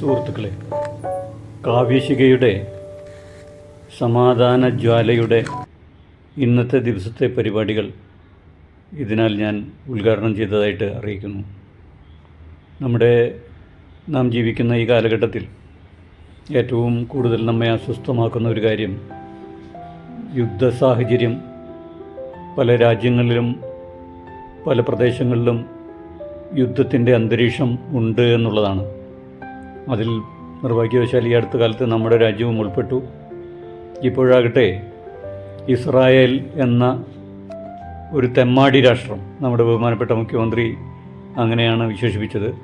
സുഹൃത്തുക്കളെ കാവ്യശികയുടെ സമാധാന ജ്വാലയുടെ ഇന്നത്തെ ദിവസത്തെ പരിപാടികൾ ഇതിനാൽ ഞാൻ ഉദ്ഘാടനം ചെയ്തതായിട്ട് അറിയിക്കുന്നു. നമ്മുടെ നാം ജീവിക്കുന്ന ഈ കാലഘട്ടത്തിൽ ഏറ്റവും കൂടുതൽ നമ്മെ അസ്വസ്ഥമാക്കുന്ന ഒരു കാര്യം യുദ്ധ സാഹചര്യം പല രാജ്യങ്ങളിലും പല പ്രദേശങ്ങളിലും യുദ്ധത്തിന്റെ അന്തരീക്ഷം ഉണ്ട് എന്നുള്ളതാണ്. അതിൽ നിർഭാഗ്യവശാൽ ഈ അടുത്ത കാലത്ത് നമ്മുടെ രാജ്യവും ഉൾപ്പെട്ടു. ഇപ്പോഴാകട്ടെ ഇസ്രായേൽ എന്ന ഒരു തെമ്മാടി രാഷ്ട്രം നമ്മുടെ ബഹുമാനപ്പെട്ട മുഖ്യമന്ത്രി അങ്ങനെയാണ് വിശേഷിപ്പിച്ചത്.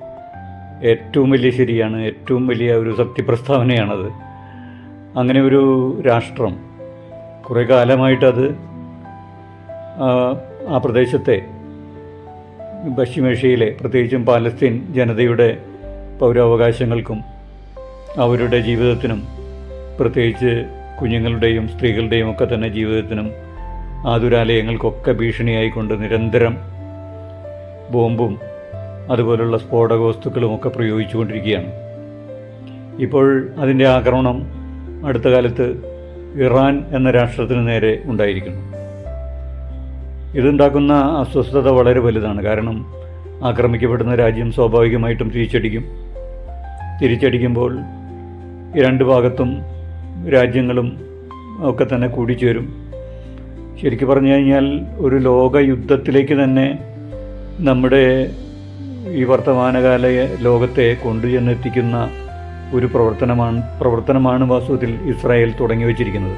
ഏറ്റവും വലിയ ശരിയാണ് ഏറ്റവും വലിയ ഒരു സത്യപ്രസ്താവനയാണത്. അങ്ങനെ ഒരു രാഷ്ട്രം കുറേ കാലമായിട്ടത് ആ പ്രദേശത്തെ പശ്ചിമേഷ്യയിലെ പ്രത്യേകിച്ചും പാലസ്തീൻ ജനതയുടെ പൗരാവകാശങ്ങൾക്കും അവരുടെ ജീവിതത്തിനും പ്രത്യേകിച്ച് കുഞ്ഞുങ്ങളുടെയും സ്ത്രീകളുടെയും ഒക്കെ തന്നെ ജീവിതത്തിനും ആതുരാലയങ്ങൾക്കൊക്കെ ഭീഷണിയായിക്കൊണ്ട് നിരന്തരം ബോംബും അതുപോലുള്ള സ്ഫോടക വസ്തുക്കളും ഒക്കെ പ്രയോഗിച്ചുകൊണ്ടിരിക്കുകയാണ്. ഇപ്പോൾ അതിന്റെ ആക്രമണം അടുത്ത കാലത്ത് ഇറാൻ എന്ന രാഷ്ട്രത്തിന് നേരെ ഉണ്ടായിരിക്കുന്നു. ഇതുണ്ടാക്കുന്ന അസ്വസ്ഥത വളരെ വലുതാണ്. കാരണം ആക്രമിക്കപ്പെടുന്ന രാജ്യം സ്വാഭാവികമായിട്ടും തിരിച്ചടിക്കും. തിരിച്ചടിക്കുമ്പോൾ രണ്ട് ഭാഗത്തും രാജ്യങ്ങളും ഒക്കെ തന്നെ കൂടിച്ചേരും. ശരിക്കും പറഞ്ഞു കഴിഞ്ഞാൽ ഒരു ലോക യുദ്ധത്തിലേക്ക് തന്നെ നമ്മുടെ ഈ വർത്തമാനകാല ലോകത്തെ കൊണ്ടുചെന്നെത്തിക്കുന്ന ഒരു പ്രവർത്തനമാണ് പ്രവർത്തനമാണ് വാസ്തവത്തിൽ ഇസ്രായേൽ തുടങ്ങി വച്ചിരിക്കുന്നത്.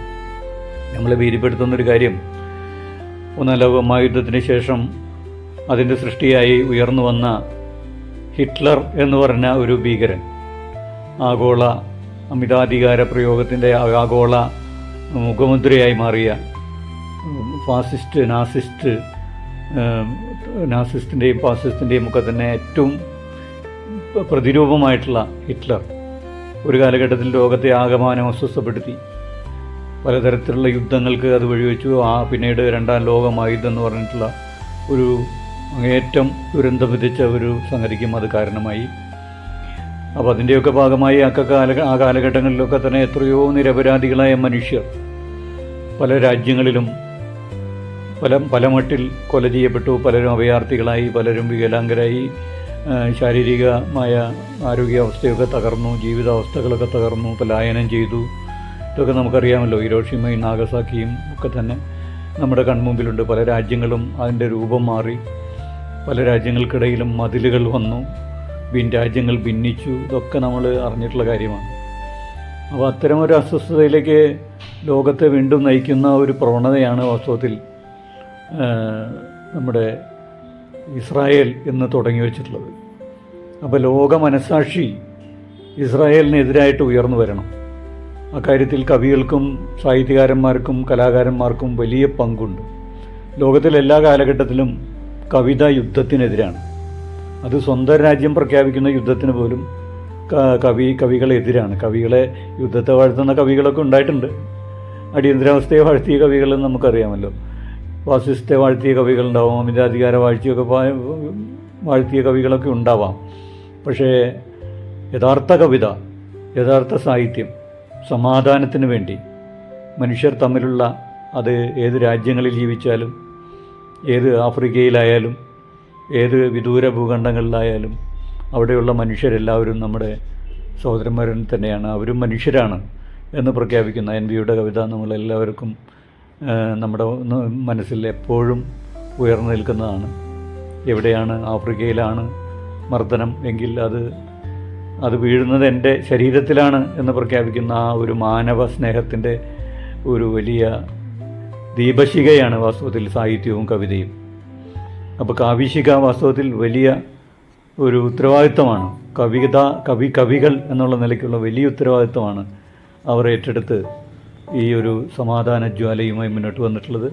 നമ്മളെ ഭീതിപ്പെടുത്തുന്നൊരു കാര്യം ഒന്നാം ലോക മഹായുദ്ധത്തിന് ശേഷം അതിന്റെ സൃഷ്ടിയായി ഉയർന്നു വന്ന ഹിറ്റ്ലർ എന്ന് പറഞ്ഞ ഒരു ഭീകരൻ. ആഗോള അമിതാധികാര പ്രയോഗത്തിന്റെ ആഗോള മുഖമുദ്രയായി മാറിയ ഫാസിസ്റ്റ് നാസിസ്റ്റ് നാസിസ്റ്റിന്റെയും ഫാസിസ്റ്റിന്റെയും ഒക്കെ തന്നെ ഏറ്റവും പ്രതിരൂപമായിട്ടുള്ള ഹിറ്റ്ലർ. ഒരു കാലഘട്ടത്തിൽ ലോകത്തെ ആകമാനം അസ്വസ്ഥപ്പെടുത്തി. പലതരത്തിലുള്ള യുദ്ധങ്ങൾക്ക് അത് വഴിവെച്ചു. ആ പിന്നീട് രണ്ടാം ലോകമായുധം എന്ന് പറഞ്ഞിട്ടുള്ള ഒരു ഏറ്റവും ദുരന്തം വിധിച്ച ഒരു സംഗതിക്കും അത് കാരണമായി. അപ്പോൾ അതിന്റെയൊക്കെ ഭാഗമായി ആ കാല ആ കാലഘട്ടങ്ങളിലൊക്കെ തന്നെ എത്രയോ നിരപരാധികളായ മനുഷ്യർ പല രാജ്യങ്ങളിലും പല പല മട്ടിൽ കൊല ചെയ്യപ്പെട്ടു. പലരും അഭയാർത്ഥികളായി പലരും വികലാംഗരായി ശാരീരികമായ ആരോഗ്യാവസ്ഥയൊക്കെ തകർന്നു ജീവിതാവസ്ഥകളൊക്കെ തകർന്നു പലായനം ചെയ്തു. ഇതൊക്കെ നമുക്കറിയാമല്ലോ ഹിരോഷിമയും നാഗസാക്കിയും ഒക്കെ തന്നെ നമ്മുടെ കൺമുമ്പിലുണ്ട്. പല രാജ്യങ്ങളും അതിന്റെ രൂപം മാറി. പല രാജ്യങ്ങൾക്കിടയിലും മതിലുകൾ വന്നു. ഭിൻ രാജ്യങ്ങൾ ഭിന്നിച്ചു. ഇതൊക്കെ നമ്മൾ അറിഞ്ഞിട്ടുള്ള കാര്യമാണ്. അപ്പോൾ അത്തരം ഒരു അസ്വസ്ഥതയിലേക്ക് ലോകത്തെ വീണ്ടും നയിക്കുന്ന ഒരു പ്രവണതയാണ് വാസ്തവത്തിൽ നമ്മുടെ ഇസ്രായേൽ എന്ന് തുടങ്ങി വെച്ചിട്ടുള്ളത്. അപ്പോൾ ലോക മനസാക്ഷി ഇസ്രായേലിനെതിരായിട്ട് ഉയർന്നു വരണം. അക്കാര്യത്തിൽ കവികൾക്കും സാഹിത്യകാരന്മാർക്കും കലാകാരന്മാർക്കും വലിയ പങ്കുണ്ട്. ലോകത്തിലെല്ലാ കാലഘട്ടത്തിലും കവിത യുദ്ധത്തിനെതിരാണ്. അത് സ്വന്തം രാജ്യം പ്രഖ്യാപിക്കുന്ന യുദ്ധത്തിന് പോലും കവി കവികളെതിരാണ് കവികളെ യുദ്ധത്തെ വാഴ്ത്തുന്ന കവികളൊക്കെ ഉണ്ടായിട്ടുണ്ട്. അടിയന്തരാവസ്ഥയെ വാഴ്ത്തിയ കവികളെന്ന് നമുക്കറിയാമല്ലോ. ഫാസിസ്റ്റെ വാഴ്ത്തിയ കവികളുണ്ടാവും അമിതാധികാര വാഴ്ചയൊക്കെ വാഴ്ത്തിയ കവികളൊക്കെ ഉണ്ടാവാം. പക്ഷേ യഥാർത്ഥ കവിത യഥാർത്ഥ സാഹിത്യം സമാധാനത്തിന് വേണ്ടി. മനുഷ്യർ തമ്മിലുള്ള അത് ഏത് രാജ്യങ്ങളിൽ ജീവിച്ചാലും ഏത് ആഫ്രിക്കയിലായാലും ഏത് വിദൂര ഭൂഖണ്ഡങ്ങളിലായാലും അവിടെയുള്ള മനുഷ്യരെല്ലാവരും നമ്മുടെ സഹോദരന്മാരൻ തന്നെയാണ്. അവരും മനുഷ്യരാണ് എന്ന് പ്രഖ്യാപിക്കുന്ന എൻ വിയുടെ കവിത നമ്മളെല്ലാവർക്കും നമ്മുടെ മനസ്സിൽ എപ്പോഴും ഉയർന്നു നിൽക്കുന്നതാണ്. എവിടെയാണ് ആഫ്രിക്കയിലാണ് മർദ്ദനം എങ്കിൽ അത് അത് വീഴുന്നത് എന്റെ ശരീരത്തിലാണ് എന്ന് പ്രഖ്യാപിക്കുന്ന ആ ഒരു മാനവ സ്നേഹത്തിന്റെ ഒരു വലിയ ദീപശിഖയാണ് വാസ്തവത്തിൽ സാഹിത്യവും കവിതയും. അപ്പോൾ കാവ്യശിഖ വാസ്തവത്തിൽ വലിയ ഒരു ഉത്തരവാദിത്തമാണ് കവിത കവി കവികൾ എന്നുള്ള നിലയ്ക്കുള്ള വലിയ ഉത്തരവാദിത്തമാണ് അവർ ഏറ്റെടുത്ത് ഈ ഒരു സമാധാന ജ്വാലയുമായി മുന്നോട്ട് വന്നിട്ടുള്ളത്.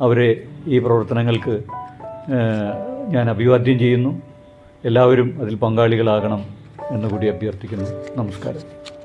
അവരെ ഈ പ്രവർത്തനങ്ങൾക്ക് ഞാൻ അഭിവാദ്യം ചെയ്യുന്നു. എല്ലാവരും അതിൽ പങ്കാളികളാകണം. എന്നുകൂടി അഭ്യർത്ഥിക്കുന്നു. നമസ്കാരം.